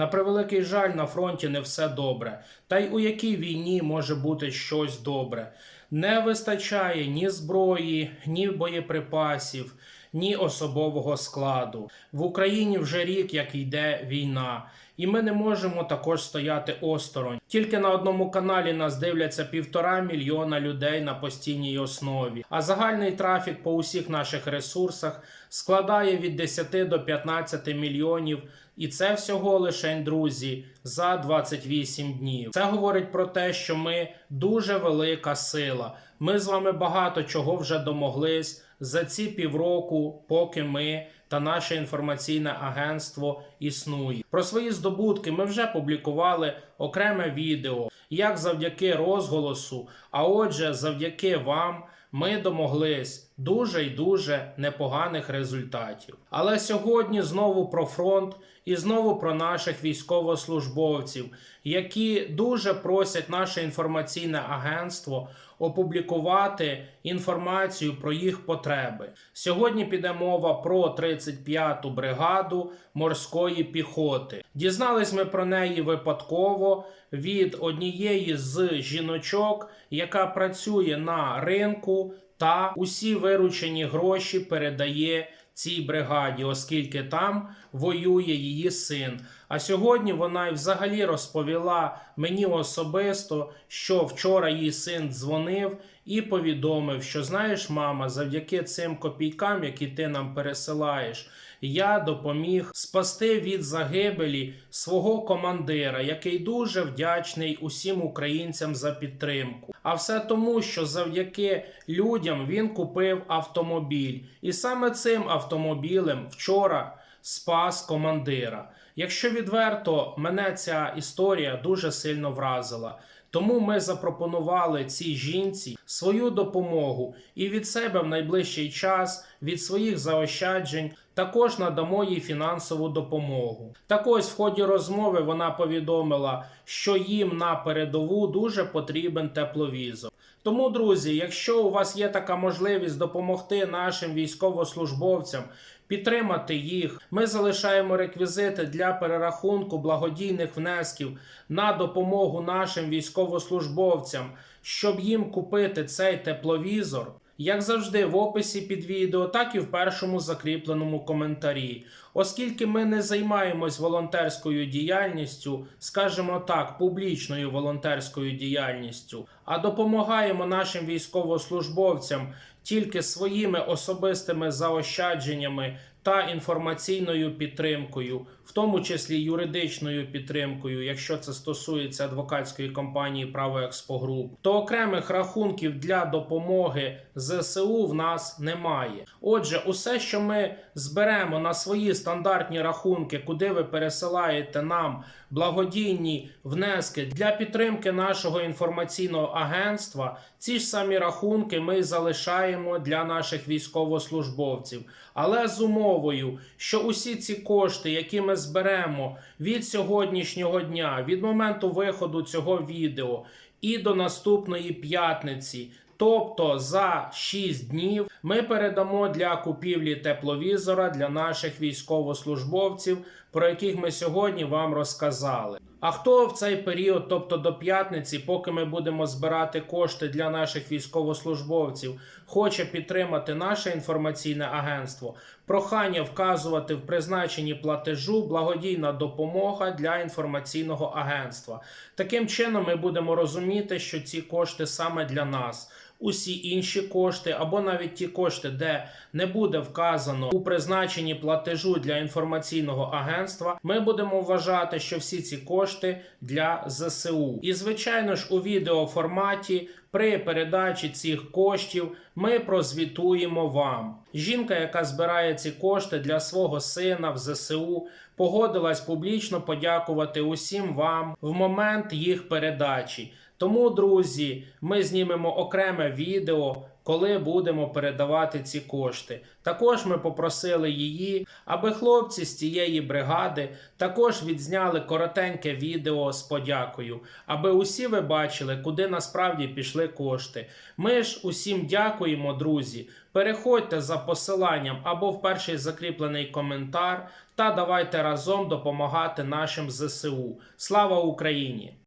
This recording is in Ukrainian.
На превеликий жаль, на фронті не все добре. Та й у якій війні може бути щось добре? Не вистачає ні зброї, ні боєприпасів, ні особового складу. В Україні вже рік як йде війна, і ми не можемо також стояти осторонь. Тільки на одному каналі нас дивляться півтора мільйона людей на постійній основі. А загальний трафік по усіх наших ресурсах складає від 10 до 15 мільйонів. І це всього лише, друзі, за 28 днів. Це говорить про те, що ми дуже велика сила. Ми з вами багато чого вже домоглись за ці півроку, поки ми та наше інформаційне агентство існує. Про свої здобутки ми вже публікували окреме відео, як завдяки розголосу, а отже, завдяки вам. Ми домоглись дуже й дуже непоганих результатів. Але сьогодні знову про фронт і знову про наших військовослужбовців, які дуже просять наше інформаційне агентство опублікувати інформацію про їх потреби. Сьогодні піде мова про 35-ту бригаду морської піхоти. Дізнались ми про неї випадково від однієї з жіночок, яка працює на ринку та усі виручені гроші передає цій бригаді, оскільки там воює її син. А сьогодні вона й взагалі розповіла мені особисто, що вчора її син дзвонив і повідомив, що знаєш, мама, завдяки цим копійкам, які ти нам пересилаєш, я допоміг спасти від загибелі свого командира, який дуже вдячний усім українцям за підтримку. А все тому, що завдяки людям він купив автомобіль, і саме цим автомобілем вчора спас командира. Якщо відверто, мене ця історія дуже сильно вразила. Тому ми запропонували цій жінці свою допомогу і від себе в найближчий час, від своїх заощаджень, також надамо їй фінансову допомогу. Так ось в ході розмови вона повідомила, що їм на передову дуже потрібен тепловізор. Тому, друзі, якщо у вас є така можливість допомогти нашим військовослужбовцям, підтримати їх, ми залишаємо реквізити для перерахунку благодійних внесків на допомогу нашим військовослужбовцям, щоб їм купити цей тепловізор. Як завжди, в описі під відео, так і в першому закріпленому коментарі. Оскільки ми не займаємось волонтерською діяльністю, скажімо так, публічною волонтерською діяльністю, а допомагаємо нашим військовослужбовцям тільки своїми особистими заощадженнями та інформаційною підтримкою, в тому числі юридичною підтримкою, якщо це стосується адвокатської компанії Право Експогруп, то окремих рахунків для допомоги ЗСУ в нас немає. Отже, усе, що ми зберемо на свої стандартні рахунки, куди ви пересилаєте нам благодійні внески для підтримки нашого інформаційного агентства, ці ж самі рахунки ми залишаємо для наших військовослужбовців, але з умовою, що усі ці кошти, які ми зберемо від сьогоднішнього дня, від моменту виходу цього відео і до наступної п'ятниці. Тобто за 6 днів ми передамо для купівлі тепловізора для наших військовослужбовців, про яких ми сьогодні вам розказали. А хто в цей період, тобто до п'ятниці, поки ми будемо збирати кошти для наших військовослужбовців, хоче підтримати наше інформаційне агентство, прохання вказувати в призначенні платежу благодійна допомога для інформаційного агентства. Таким чином, ми будемо розуміти, що ці кошти саме для нас. Усі інші кошти, або навіть ті кошти, де не буде вказано у призначенні платежу для інформаційного агентства, ми будемо вважати, що всі ці кошти для ЗСУ. І звичайно ж, у відеоформаті при передачі цих коштів ми прозвітуємо вам. Жінка, яка збирає ці кошти для свого сина в ЗСУ, погодилась публічно подякувати усім вам в момент їх передачі. Тому, друзі, ми знімемо окреме відео, коли будемо передавати ці кошти. Також ми попросили її, аби хлопці з цієї бригади також відзняли коротеньке відео з подякою, аби усі ви бачили, куди насправді пішли кошти. Ми ж усім дякуємо, друзі. Переходьте за посиланням або в перший закріплений коментар та давайте разом допомагати нашим ЗСУ. Слава Україні!